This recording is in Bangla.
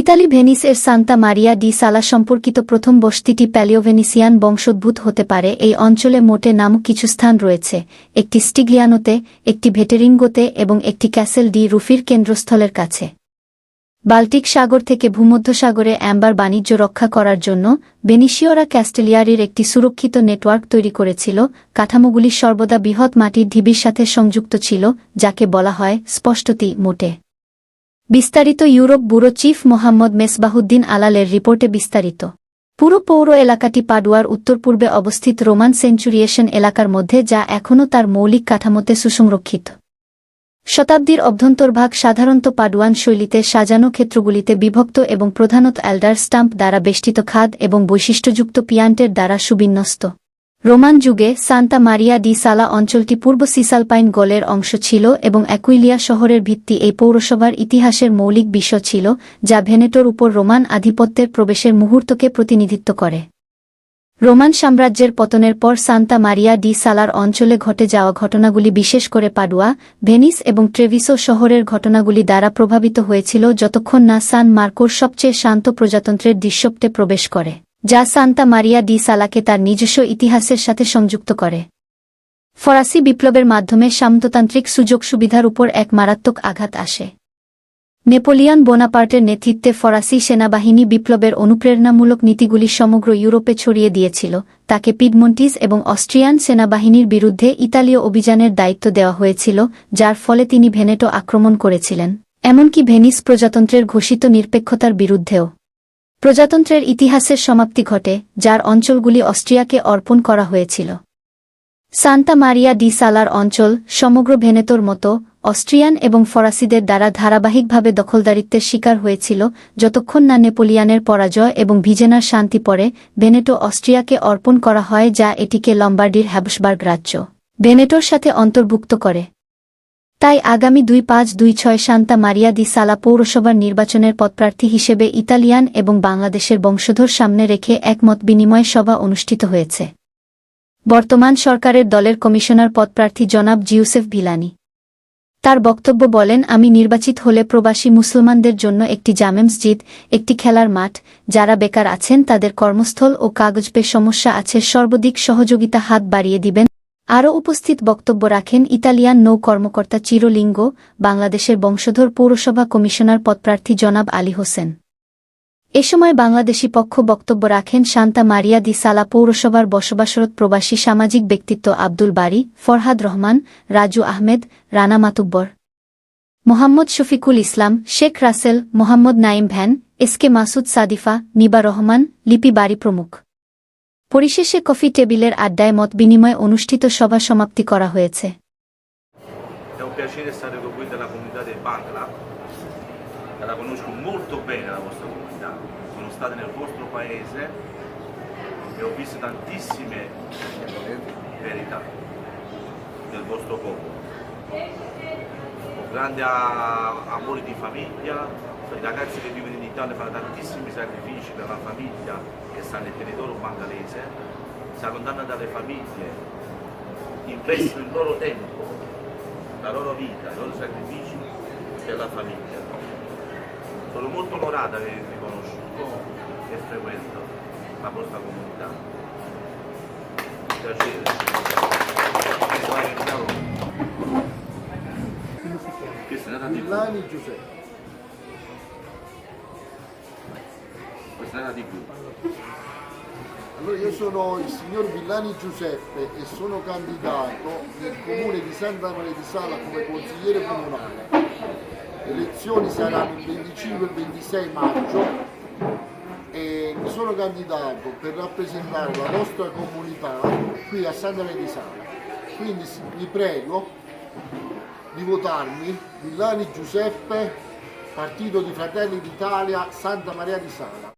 ইতালি ভেনিসের সান্তা মারিয়া ডি সালা সম্পর্কিত প্রথম বসতিটি প্যালিওভেনিসিয়ান বংশোদ্ভূত হতে পারে। এই অঞ্চলে মোটে নামক কিছু স্থান রয়েছে। একটি স্টিগলিয়ানোতে, একটি ভেটেরিঙ্গোতে এবং একটি ক্যাসেল ডি রুফির কেন্দ্রস্থলের কাছে। বাল্টিক সাগর থেকে ভূমধ্যসাগরে অ্যাম্বার বাণিজ্য রক্ষা করার জন্য বেনিশীয়রা ক্যাস্টেলিয়ারির একটি সুরক্ষিত নেটওয়ার্ক তৈরি করেছিল। কাঠামোগুলি সর্বদা বৃহৎ মাটির ঢিবির সাথে সংযুক্ত ছিল, যাকে বলা হয় স্পষ্টতি মোটে। বিস্তারিত Europe bureau chief Mohammad Mesbahuddin আলালের রিপোর্টে বিস্তারিত। পুরো পৌর এলাকাটি পাডুয়ার উত্তর পূর্বে অবস্থিত রোমান সেঞ্চুরিয়েশন এলাকার মধ্যে, যা এখনও তার মৌলিক কাঠামোতে সুসংরক্ষিত। শতাব্দীর অভ্যন্তরভাগ সাধারণত পাডুয়ান শৈলীতে সাজানো ক্ষেত্রগুলিতে বিভক্ত এবং প্রধানত অ্যাল্ডার স্টাম্প দ্বারা বেষ্টিত খাদ এবং বৈশিষ্ট্যযুক্ত পিয়ান্টের দ্বারা সুবিন্যস্ত। রোমান যুগে সান্তা মারিয়া ডি সালা অঞ্চলটি পূর্ব সিসালপাইন গোলের অংশ ছিল এবং অ্যাকুইলিয়া শহরের ভিত্তি এই পৌরসভার ইতিহাসের মৌলিক বিষয় ছিল, যা ভেনেটোর উপর রোমান আধিপত্যের প্রবেশের মুহূর্তকে প্রতিনিধিত্ব করে। রোমান সাম্রাজ্যের পতনের পর সান্তা মারিয়া ডি সালার অঞ্চলে ঘটে যাওয়া ঘটনাগুলি বিশেষ করে পাডুয়া, ভেনিস এবং ট্রেভিসো শহরের ঘটনাগুলি দ্বারা প্রভাবিত হয়েছিল যতক্ষণ না সান মার্কোর সবচেয়ে শান্ত প্রজাতন্ত্রের দৃশ্যপটে প্রবেশ করে। যা সান্তা মারিয়া ডি সালাকে তার নিজস্ব ইতিহাসের সাথে সংযুক্ত করে। ফরাসি বিপ্লবের মাধ্যমে সামন্ততান্ত্রিক সুযোগ সুবিধার উপর এক মারাত্মক আঘাত আসে। নেপোলিয়ন বোনাপার্টের নেতৃত্বে ফরাসি সেনাবাহিনী বিপ্লবের অনুপ্রেরণামূলক নীতিগুলি সমগ্র ইউরোপে ছড়িয়ে দিয়েছিল। তাকে পিডমন্টিস এবং অস্ট্রিয়ান সেনাবাহিনীর বিরুদ্ধে ইতালীয় অভিযানের দায়িত্ব দেওয়া হয়েছিল, যার ফলে তিনি ভেনেটো আক্রমণ করেছিলেন। এমনকি ভেনিস প্রজাতন্ত্রের ঘোষিত নিরপেক্ষতার বিরুদ্ধেও। প্রজাতন্ত্রের ইতিহাসের সমাপ্তি ঘটে, যার অঞ্চলগুলি অস্ট্রিয়াকে অর্পণ করা হয়েছিল। সান্তা মারিয়া ডি সালার অঞ্চল, সমগ্র ভেনেতোর মতো, অস্ট্রিয়ান এবং ফরাসিদের দ্বারা ধারাবাহিকভাবে দখলদারিত্বের শিকার হয়েছিল, যতক্ষণ না নেপোলিয়ানের পরাজয় এবং ভিজেনার শান্তি পরে, ভেনেটো অস্ট্রিয়াকে অর্পণ করা হয় যা এটিকে লম্বার্ডির হ্যাবসবার্গ রাজ্য, ভেনেটোর সাথে অন্তর্ভুক্ত করে। তাই আগামী দুই পাঁচ দুই ছয় সান্তা মারিয়া দি সালা পৌরসভার নির্বাচনের পদপ্রার্থী হিসেবে ইতালিয়ান এবং বাংলাদেশের বংশধর সামনে রেখে একমত বিনিময় সভা অনুষ্ঠিত হয়েছে। বর্তমান সরকারের দলের কমিশনার পদপ্রার্থী জনাব জিউসেফ ভিলানি। তার বক্তব্য বলেন, আমি নির্বাচিত হলে প্রবাসী মুসলমানদের জন্য একটি জামে মসজিদ একটি খেলার মাঠ, যারা বেকার আছেন তাদের কর্মস্থল ও কাগজপে সমস্যা আছে, সর্বদিক সহযোগিতা হাত বাড়িয়ে দিবেন। আরও উপস্থিত বক্তব্য রাখেন ইতালিয়ান নৌ কর্মকর্তা চিরলিঙ্গ, বাংলাদেশের বংশধর পৌরসভা কমিশনার পদপ্রার্থী জনাব আলী হোসেন। এ সময় বাংলাদেশি পক্ষ বক্তব্য রাখেন শান্তা মারিয়া দি সালা পৌরসভার বসবাসরত প্রবাসী সামাজিক ব্যক্তিত্ব আব্দুল বারি, ফরহাদ রহমান, রাজু আহমেদ, রানা মাতুব্বর। মোহাম্মদ শফিকুল ইসলাম, শেখ রাসেল, মোহাম্মদ নাইম ভ্যান, এস কে মাসুদ সাদিফা, নিবা রহমান, লিপি বাড়ি প্রমুখ। পরিশেষে কফি টেবিলের আড্ডায় মত বিনিময় অনুষ্ঠিত সভা সমাপ্তি করা হয়েছে. La conosco molto bene la vostra comunità. Sono stato nel vostro paese e ho visto tantissime verità del vostro popolo. Ho grande amore di famiglia, i ragazzi che vivono Italia fanno tantissimi sacrifici per la famiglia che sta nel territorio bangalese, si allontanano dalle famiglie, investono il loro tempo la loro vita, i loro sacrifici per la famiglia. Sono molto onorato di avervi conosciuto e frequento la vostra comunità. Piacere. Una di Villani Giuseppe. Di più. Allora io sono il signor Villani Giuseppe e sono candidato nel comune di Santa Maria di Sala come consigliere comunale. Le elezioni saranno il 25 e il 26 maggio e mi sono candidato per rappresentare la nostra comunità qui a Santa Maria di Sala. Quindi vi prego di votarmi Villani Giuseppe, Partito di Fratelli d'Italia, Santa Maria di Sala.